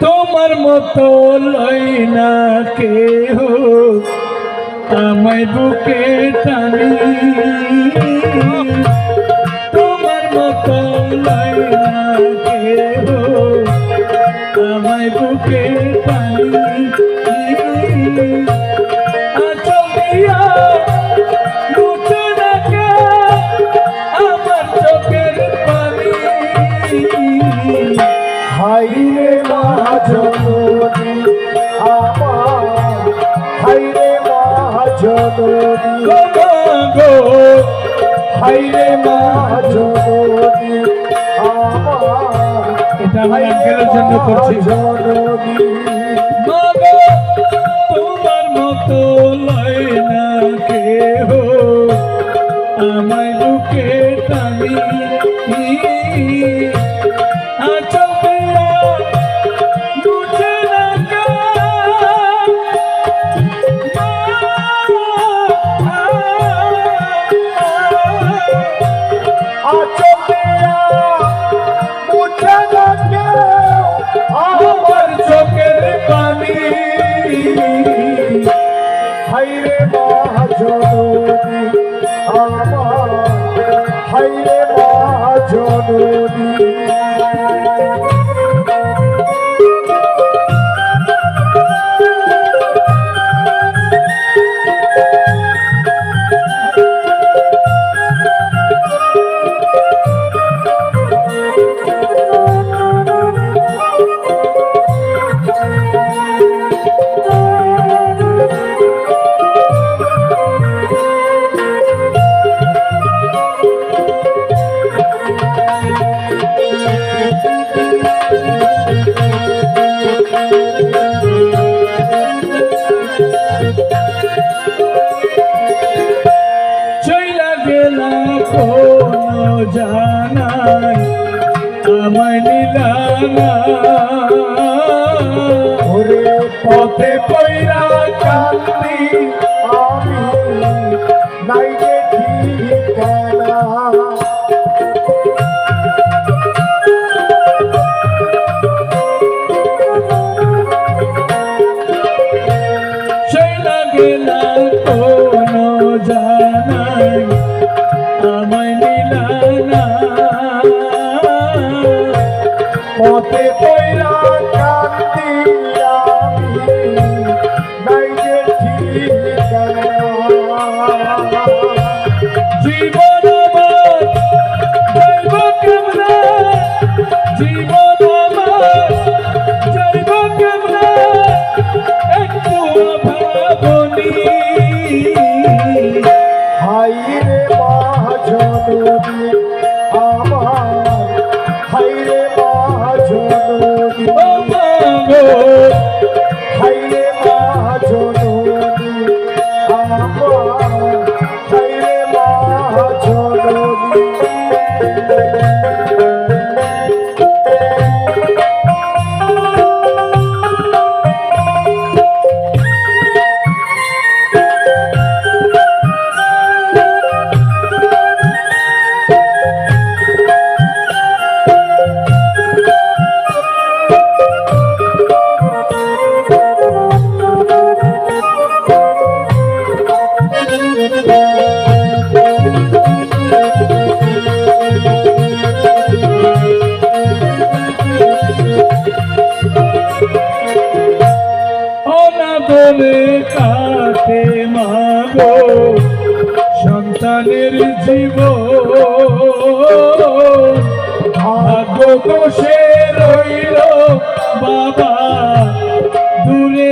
তোমার মতো লই না কেহ। আমায় বুকে টানি। তোমার মতো লই জগদী গো হাইরে মা জগদী জন্য করছি। জগদী মা জননী কোনো জানাই আমায় নিলানা ওরে পথে পয়রা কান্দি আমি হবে কাকে মাগো সন্তানের জীব আগো বসে রইল বাবা দূরে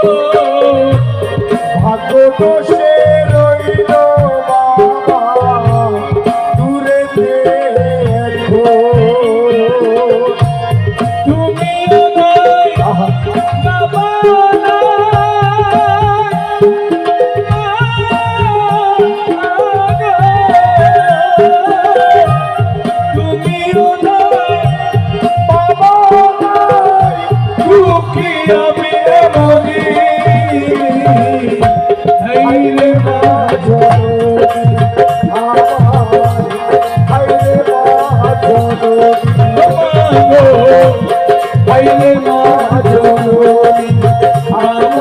Oh.